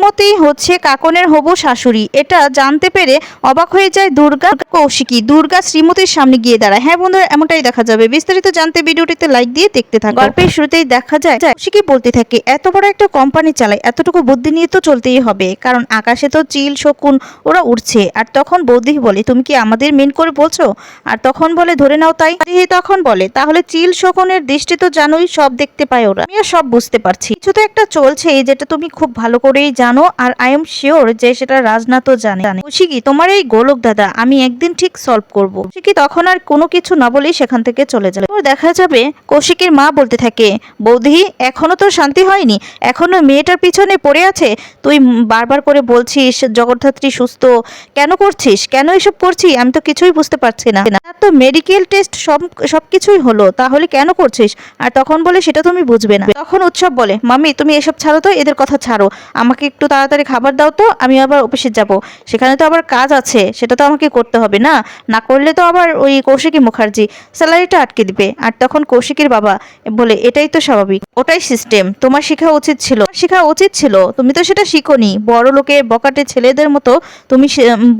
শ্রীমতী হচ্ছে কাকনের হবু শাশুড়ি। এটা জানতে পেরে অবাক হয়ে যায় দুর্গা কৌশিকী। দুর্গা শ্রীমতীর সামনে গিয়ে দাঁড়ায়। হ্যাঁ বন্ধুরা, এমনটাই দেখা যাবে। বিস্তারিত জানতে ভিডিওটিতে লাইক দিয়ে দেখতে থাকো। গল্পের শুরুতেই দেখা যায়, কৌশিকী বলতে থাকে, এত বড় একটা কোম্পানি চালায় এতটুকু বুদ্ধি নিয়ে তো চলতেই হবে। কারণ আকাশে তো চিল, শকুন, ওরা উঠছে আর তখন বৌদি বলে, তুমি কি আমাদের মেন করে বলছো? আর তখন বলে, ধরে নাও তাই। তখন বলে, তাহলে চিল, শকুনের দৃষ্টি তো জানোই, সব দেখতে পায় ওরা। সব বুঝতে পারছি। কিছু তো একটা চলছে যেটা তুমি খুব ভালো করেই জানো। আর আই এম শিওর যে সেটা রাজনাথও জানে। জানে। কৌশিকী, তোমার এই গোলক দাদা, আমি একদিন ঠিক সলভ করব। কৌশিকী তখন আর কোনো কিছু না বলেই সেখান থেকে চলে যাবে দেখা যাবে কৌশিকের মা বলতে থাকে, বৌদি, এখনও তো শান্তি হয়নি? এখনও মেয়েটার পিছনে পড়ে আছে? তুই বারবার করে বলছিস, জগদ্ধাত্রী সুস্থ। কেন করছিস? কেন এসব করছিস? আমি তো কিছুই বুঝতে পারছি না। তার তো মেডিকেল টেস্ট সব সবকিছুই হলো, তাহলে কেন করছিস? আর তখন বলে, সেটা তুমি বুঝবে না। তখন উৎসব বলে মামি তুমি এসব ছাড়ো তো, এদের কথা ছাড়ো। আমাকে একটু তাড়াতাড়ি খাবার দাও তো, আমি আবার অফিসে যাব। সেখানে তো আবার কাজ আছে, সেটা তো আমাকে করতে হবে না। না করলে তো আবার ওই কৌশিকী মুখার্জি স্যালারিটা আটকে দিবে। আর তখন কৌশিকীর বাবা বলে, এটাই তো স্বাভাবিক। ওটাই সিস্টেম তোমার শেখা উচিত ছিল। শেখা উচিত ছিল। তুমি তো সেটা শিখোনি। বড় লোকের বকাটে ছেলেদের মতো তুমি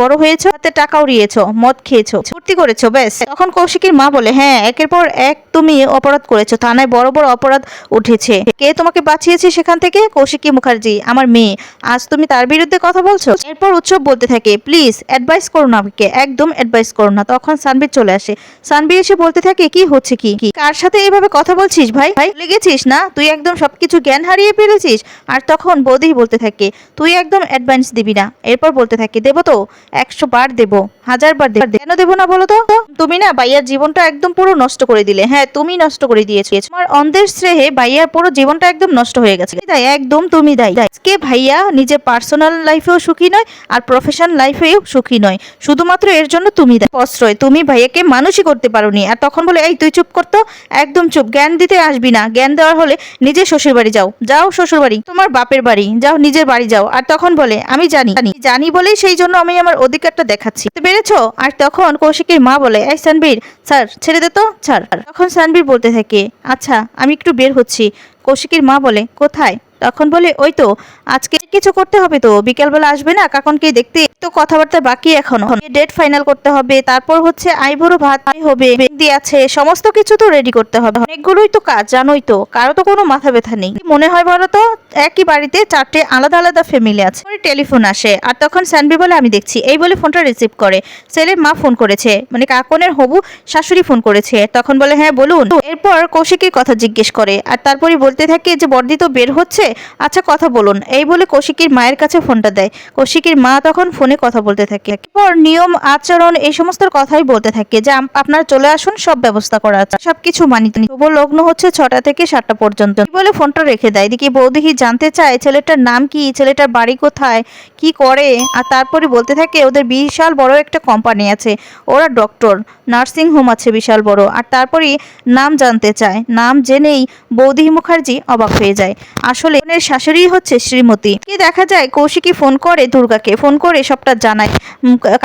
বড় হয়েছো, হাতে টাকা উড়িয়েছো মদ খেয়েছো, ফুর্তি করেছ, ব্যাস। তখন কৌশিকীর মা বলে হ্যাঁ একের পর এক তুমি অপরাধ করেছ। থানায় বড় বড় অপরাধ উঠেছে। কে তোমাকে বাঁচিয়েছে সেখান থেকে? কৌশিকী মুখার্জি, আমার মেয়ে। আজ তুমি তার বিরুদ্ধে কথা বলছো? এরপর উৎসব বলতে থাকে, প্লিজ অ্যাডভাইস করো না আমাকে, একদম অ্যাডভাইস করো না। তখন সানবীর চলে আসে। সানবীর এসে বলতে থাকে, কি হচ্ছে কি? কার সাথে এভাবে কথা বলছিস ভাই? ভাই, লেগেছিস না? তুই একদম সবকিছু জ্ঞান হারিয়ে ফেলেছিস? আর তখন বৌদি বলতে থাকে, তুই একদম অ্যাডভান্স দিবি না। এরপর বলতে থাকে, দেবো তো, একশো বার দেবো। হাজার বার দেবো কেন দেবো না বলো তো? তুমি না ভাইয়ার জীবনটা একদম পুরো নষ্ট করে দিলে। হ্যাঁ তুমি নষ্ট করে দিয়েছ। তোমার অন্ধের শ্রেহে ভাইয়ার পুরো জীবনটা একদম নষ্ট হয়ে গেছে। তাই একদম তুমি দায়ী। আজকে ভাইয়া নিজের পার্সোনাল লাইফেও সুখী নয় আর প্রফেশনাল লাইফেও সুখী নয়। শুধুমাত্র এর জন্য তুমি দায়ী। প্রশ্রয় তুমি ভাইয়াকে মানুষই করতে পারোনি। আর তখন বলে, এই, তুই চুপ করতো একদম চুপ। জ্ঞান দিতে আসবি না। জ্ঞান দেওয়ার হলে নিজের শ্বশুর বাড়ি যাও। যাও শ্বশুর বাড়ি তোমার বাপের বাড়ি। যাও, নিজের বাড়ি যাও। আর তখন বলে, আমি জানি। জানি বলেই সেই জন্য আমি আমার অধিকারটা দেখাচ্ছি। পেরেছ আর তখন কৌশিকের মা বলে, এই সানবীর স্যার ছেড়ে দে তো, ছাড়। তখন সানবীর বলতে থাকে আচ্ছা আমি একটু বের হচ্ছি। কৌশিকের মা বলে, কোথায়? তখন বলে, ওই তো, আজকে কিছু করতে হবে তো, বিকেলবেলা আসবে না, কাকনকে দেখতে তো কথাবার্তা বাকি এখনও। ডেট ফাইনাল করতে হবে, তারপর হচ্ছে আইবুড়ো ভাত হবে, মেহেন্দি আছে, সমস্ত কিছু তো রেডি করতে হবে। অনেকগুলোই তো কাজ, জানোই তো, কারও তো কোনো মাথা ব্যথা নেই। মনে হয় বলো তো, একই বাড়িতে চারটে আলাদা আলাদা ফ্যামিলি আছে। টেলিফোন আসে, আর তখন স্যানবি বলে, আমি দেখছি। এই বলে ফোনটা রিসিভ করে। ছেলের মা ফোন করেছে মানে কাকনের হবু শাশুড়ি ফোন করেছে। তখন বলে হ্যাঁ বলুন। এরপর কৌশিকীর কথা জিজ্ঞেস করে, আর তারপরে বলতে থাকে যে, বর্দি তো বের হচ্ছে আচ্ছা কথা বলুন। এই বলে কৌশিকীর মায়ের কাছে ফোনটা দেয়। কৌশিকীর মা তখন ফোনে কথা বলতে থাকে। এরপর নিয়ম, আচরণ এই সমস্ত কথাই বলতে থাকে যে আপনারা চলে আসুন, সব ব্যবস্থা করা আছে। সবকিছু মানিত শুভ লগ্ন হচ্ছে ছটা থেকে সাতটা পর্যন্ত। বলে ফোনটা রেখে দেয়। এদিকে বৌদিহি জানতে চায়, ছেলেটার নাম কি? ছেলেটার বাড়ি কোথায়? কি করে? আর তারপরে বলতে থাকে, ওদের বিশাল বড় একটা কোম্পানি আছে। ওরা ডক্টর নার্সিং হোম আছে বিশাল বড়। আর তারপরেই নাম জানতে চায়। নাম জেনেই বৌদি মুখার্জি অবাক হয়ে যায়। আসলে ওনের শাশুড়ি হচ্ছে শ্রীমতী। কি দেখা যায়, কৌশিকী ফোন করে দুর্গাকে, ফোন করে সবটা জানায়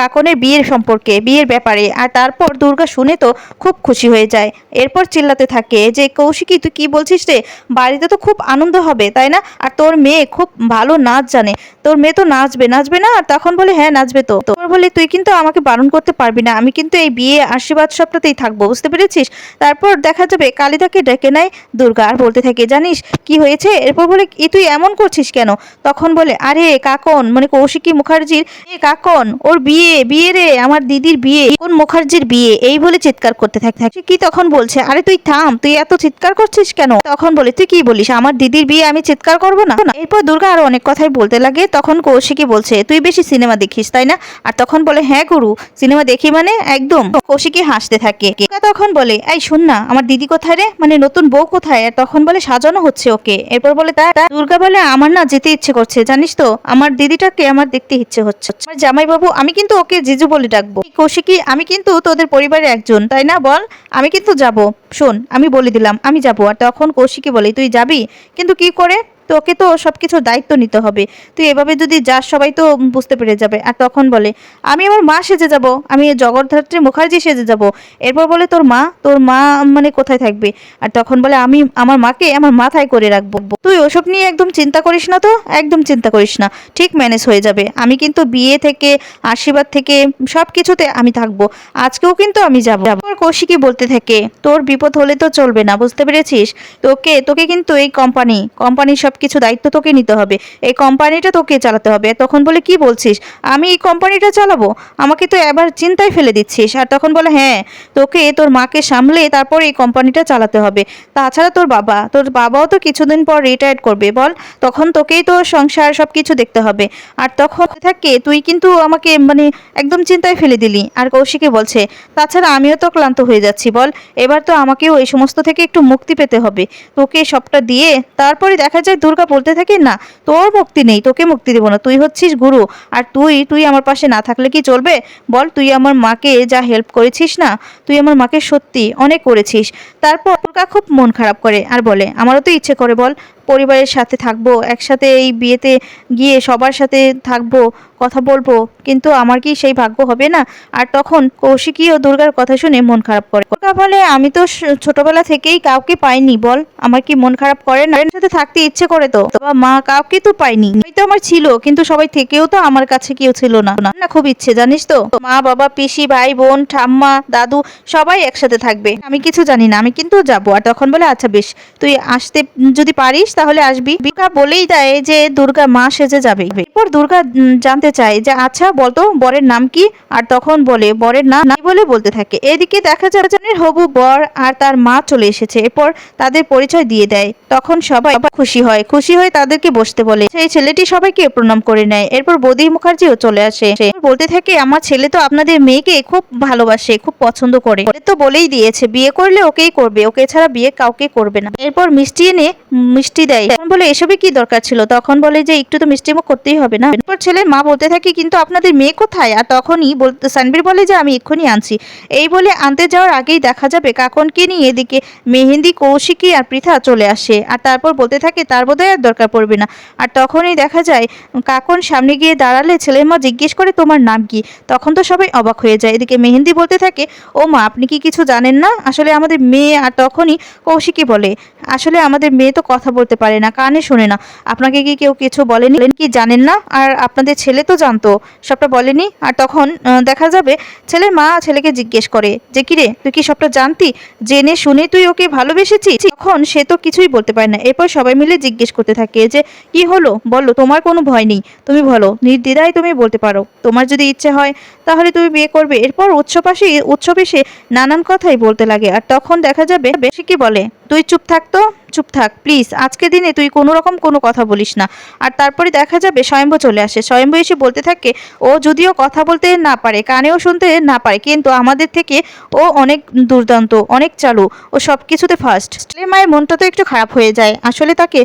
কাকনের বিয়ের সম্পর্কে, বিয়ের ব্যাপারে, আর তারপর দুর্গা শুনে তো খুব খুশি হয়ে যায়। এরপর চিল্লাতে থাকে যে, কৌশিকী, তুই কি বলছিস রে? বাড়িতে তো খুব আনন্দ হবে, তাই না? আর তোর মেয়ে খুব ভালো নাচ জানে। তোর মেয়ে তো নাচবে নাচবে না? আর তখন বলে হ্যাঁ নাচবে তো। তোর বলে, তুই কিন্তু আমাকে বারণ করতে পারবি না। আমি কিন্তু এই বিয়ে আশীর্বাদ সবটাতেই থাকব, বুঝতে পেরেছিস? তারপর দেখা যাবে, কালিদাকে ডেকে নেয় দুর্গা। আর বলতে থাকে, জানিস কি হয়েছে? এরপর বলে এ তুই এমন করছিস কেন? তখন বলে, আরে কাকন মানে কৌশিকী মুখার্জির, এ কাকন, ওর বিয়ে বিয়ে রে, আমার দিদির বিয়ে কোন মুখার্জির বিয়ে। এই বলে চিৎকার করতে থাকে থাকে। কি তখন বলছে, আরে তুই থাম, তুই এত চিৎকার করছিস কেন? তখন বলে, তুই কি বলিস, আমার দিদির বিয়ে আমি চিৎকার করব না? এরপর দুর্গা আরও অনেক কথাই বলতে লাগে। তখন কৌশিকী বলছে, তুই বেশি সিনেমা দেখিস, তাই না? আর তখন বলে হ্যাঁ গুরু, সিনেমা দেখি মানে একদম। কৌশিকী হাসতে থাকে। তখন বলে, এই শোন না, আমার দিদি কোথায় রে? মানে নতুন বউ কোথায়? আর তখন বলে, সাজানো হচ্ছে ওকে। এরপর বলে, তা তা- দুর্গা বলে আমার না যেতে ইচ্ছে করছে, জানিস তো? আমার দিদিটাকে আমার দেখতে ইচ্ছে হচ্ছে। আমার জামাই বাবু আমি কিন্তু ওকে জিজু বলে ডাকবো। কৌশিকি, আমি কিন্তু তোদের পরিবারের একজন, তাই না বল? আমি কিন্তু যাব। শোন, আমি বলে দিলাম, আমি যাব। আর তখন কৌশিকি বলে, তুই যাবি? কিন্তু কি করে? তোকে তো সব কিছুর দায়িত্ব নিতে হবে। তুই এভাবে যদি যাস, সবাই তো বুঝতে পেরে যাবে। আর তখন বলে, আমি আমার মা সেজে যাব। আমি জগদ্ধাত্রী মুখার্জি সেজে যাব। এরপর বলে, তোর মা? তোর মা মানে কোথায় থাকবে? আর তখন বলে, আমি আমার মাকে আমার মাথায় করে রাখব। তুই ওসব নিয়ে একদম চিন্তা করিস না তো? একদম চিন্তা করিস না। ঠিক ম্যানেজ হয়ে যাবে। আমি কিন্তু বিয়ে থেকে, আশীর্বাদ থেকে সব কিছুতে আমি থাকব। আজকেও কিন্তু আমি যাব। তোর কৌশিকই বলতে থাকে, তোর বিপদ হলে তো চলবে না, বুঝতে পেরেছিস? তোকে তোকে কিন্তু এই কোম্পানি কোম্পানির সব কিছু দায়িত্ব তোকে নিতে হবে। এই কোম্পানিটা তোকে চালাতে হবে। তখন বলে, কি বলছিস? আমি এই কোম্পানিটা চালাবো? আমাকে তো এবার চিন্তায় ফেলে দিচ্ছিস। আর তখন বলে হ্যাঁ তোকে, তোর মাকে সামলে তারপর এই কোম্পানিটা চালাতে হবে। তাছাড়া তোর বাবা, তোর বাবাও তো কিছুদিন পর রিটায়ার করবে, বল। তখন তোকেই তো সংসার সব কিছু দেখতে হবে। আর তখন থাকে, তুই কিন্তু আমাকে মানে একদম চিন্তায় ফেলে দিলি। আর কৌশিকে বলছে, তাছাড়া আমিও তো ক্লান্ত হয়ে যাচ্ছি, বল। এবার তো আমাকেও এই সমস্ত থেকে একটু মুক্তি পেতে হবে। তোকে সবটা দিয়ে তারপরে দেখা যায় দুর্গা বলতে থাকে, না, তোর মুক্তি নেই, তোকে মুক্তি দেবো না, তুই হচ্ছিস গুরু। আর তুই তুই আমার পাশে না থাকলে কি চলবে? বল, তুই আমার মাকে যা হেল্প করেছিস না, তুই আমার মাকে সত্যি অনেক করেছিস। তারপর দুর্গা খুব মন খারাপ করে আর বলে, আমারও তো ইচ্ছে করে, বল পরিবারের সাথে থাকব, একসাথে এই বিয়েতে গিয়ে সবার সাথে থাকব, কথা বলব, কিন্তু আমার কি সেই ভাগ্য হবে না? আর তখন কৌশিকী ও দুর্গার কথা শুনে মন খারাপ করে। বলে, আমি তো ছোটবেলা থেকেই কাউকে পাইনি, বল। আমার কি মন খারাপ করে না? সাথে থাকতে ইচ্ছে করে তো। মা কাউকে তো পাইনি। তো আমার ছিল, কিন্তু সবাই থেকেও তো আমার কাছে কেউ ছিল না। না, খুব ইচ্ছে, জানিস তো? মা, বাবা, পিসি, ভাই, বোন, ঠাম্মা, দাদু, সবাই একসাথে থাকবে। আমি কিছু জানি না, আমি কিন্তু যাব। আর তখন বলে আচ্ছা বেশ। তুই আসতে যদি পারিস তাহলে আসবি। বিকা বলেই দেয় যে দুর্গা মা সেজে যাবে। এরপর দুর্গা জানতে চায় যে আচ্ছা বলতো, বরের নাম কি? আর তখন বলে, বরের নাম নাই বলে বলতে থাকে। এদিকে দেখা যায় হবু বর আর তার মা চলে এসেছে। এরপর তাদের পরিচয় দিয়ে দেয়। তখন সবাই খুশি হয়। খুশি হয়ে তাদেরকে বসতে বলে। সেই ছেলেটি সবাইকে প্রণাম করে নেয়। এরপর বদি মুখার্জিও চলে আসে। বলতে থাকে, আমার ছেলে তো আপনাদের মেয়েকে খুব ভালোবাসে, খুব পছন্দ করে। তো বলেই দিয়েছে, বিয়ে করলে ওকেই করবে, ওকে ছাড়া বিয়ে কাউকে করবে না। এরপর মিষ্টি এনে মিষ্টি দেয়। তখন বলে এসবই কি দরকার ছিল? তখন বলে যে, একটু তো মিষ্টি মুখ করতেই হবে না। এরপর ছেলের মা বলতে থাকে, কিন্তু আপনাদের মেয়ে কোথায়? আর তখনই বলতে সানবীর বলে যে, আমি এক্ষুনি আনছি। এই বলে আনতে যাওয়ার আগেই দেখা যাবে, কাকনকে নিয়ে এদিকে মেহেন্দি, কৌশিকী আর পৃথা চলে আসে। আর তারপর বলতে থাকে, তার বোধহয় আর দরকার পড়বে না। আর তখনই দেখা যায়, কাকন সামনে গিয়ে দাঁড়ালে ছেলের মা জিজ্ঞেস করে, তোমার নাম কি? তখন তো সবাই অবাক হয়ে যায়। এদিকে মেহেন্দি বলতে থাকে, ও মা, আপনি কি কিছু জানেন না? আসলে আমাদের মেয়ে আর তখনই কৌশিকী বলে। আসলে আমাদের মেয়ে তো কথা বলতে পারে না, কানে শোনে না। আপনাকে কি কেউ কিছু বলেনি? কি জানেন না? আর আপনাদের ছেলে তো জানতো। সবটা বলেনি? আর তখন দেখা যাবে ছেলের মা ছেলেকে জিজ্ঞেস করে, যে কিরে, তুই কি সবটা জানতি? জেনে শুনে তুই ওকে ভালোবেসেছিস? তখন সে তো কিছুই বলতে পারে না। এরপর সবাই মিলে জিজ্ঞেস করতে থাকে যে, কি হলো? বলো, তোমার কোনো ভয় নেই। তুমি বলো, নির্দ্বিধায় তুমি বলতে পারো। তোমার যদি ইচ্ছে হয়, তাহলে তুমি বিয়ে করবে। এরপর উৎসব আসি উৎসব এসে নানান কথাই বলতে লাগে। আর তখন দেখা যাবে বেশি কি বলে? তুই চুপ থাকতো চুপ থাক প্লিজ আজকে দিনে তুই কোনো রকম কোনো কথা বলিস না। আর তারপরে দেখা যাবে, স্বয়ম্ভ চলে আসে। স্বয়ম্ভ এসে বলতে থাকে, ও যদিও কথা বলতে না পারে, কানেও শুনতে না পারে, কিন্তু আমাদের থেকে ও অনেক দুর্দান্ত, অনেক চালু, ও সব কিছুতে ফার্স্ট ছেলের মায়ের মনটা তো একটু খারাপ হয়ে যায়। আসলে তাকে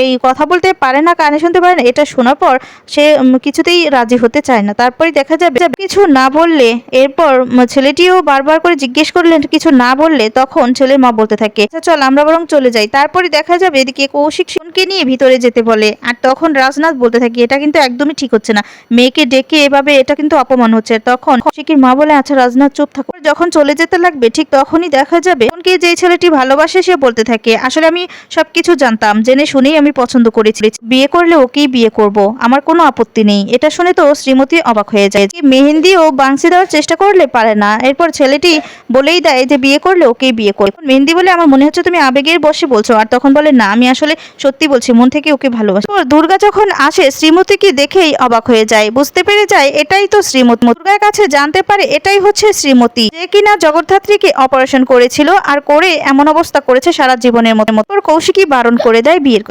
এই কথা বলতে পারে না, কানে শুনতে পারে না, এটা শোনার পর সে কিছুতেই রাজি হতে চায় না। তারপরে দেখা যাবে কিছু না বললে এরপর ছেলেটিও বারবার করে জিজ্ঞেস করলেন কিছু না বললে তখন ছেলের মা বলতে থাকে "আচ্ছা, চল আমরা বরং চলে যাই। তারপরে দেখা যাবে এদিকে কৌশিক সোনকে নিয়ে ভিতরে যেতে বলে আর তখন রাজনাথ বলতে থাকে এটা কিন্তু একদমই ঠিক হচ্ছে না। মেয়েকে ডেকে এভাবে এটা কিন্তু অপমান হচ্ছে। তখন কৌশিকের মা বলে আচ্ছা রাজনাথ চুপ থাকো। যখন চলে যেতে লাগবে ঠিক তখনই দেখা যাবে সোনকে যে ছেলেটি ভালোবাসে সে বলতে থাকে আসলে আমি সবকিছু জানতাম জেনে শুনেই আমি পছন্দ করেছি। বিয়ে করলে ওকেই বিয়ে করব আমার কোনো আপত্তি নেই। এটা শুনে তো শ্রীমতী অবাক হয়ে যায় যে মেহেন্দি ও বাংসি দেওয়ার চেষ্টা করলে পারে না। এরপর ছেলেটি বলেই দেয় যে বিয়ে করলে ওকেই বিয়ে এখন মেহেন্দি বলে আমার মনে হচ্ছে তুমি আবেগের বসে বলছো। আর তখন বলে, না, আমি আসলে সত্যি বলছি, মন থেকে ওকে ভালোবাসি। দুর্গা যখন আসে, শ্রীমতীকে দেখেই অবাক হয়ে যায়। বুঝতে পেরে যায়, এটাই তো শ্রীমতী। দুর্গার কাছে জানতে পারে, এটাই হচ্ছে শ্রীমতী। যে কিনা জগদ্ধাত্রীকে অপারেশন করেছিল আর করে এমন অবস্থা করেছে সারা জীবনের মতো। কৌশিকী বারণ করে দেয় বিয়ের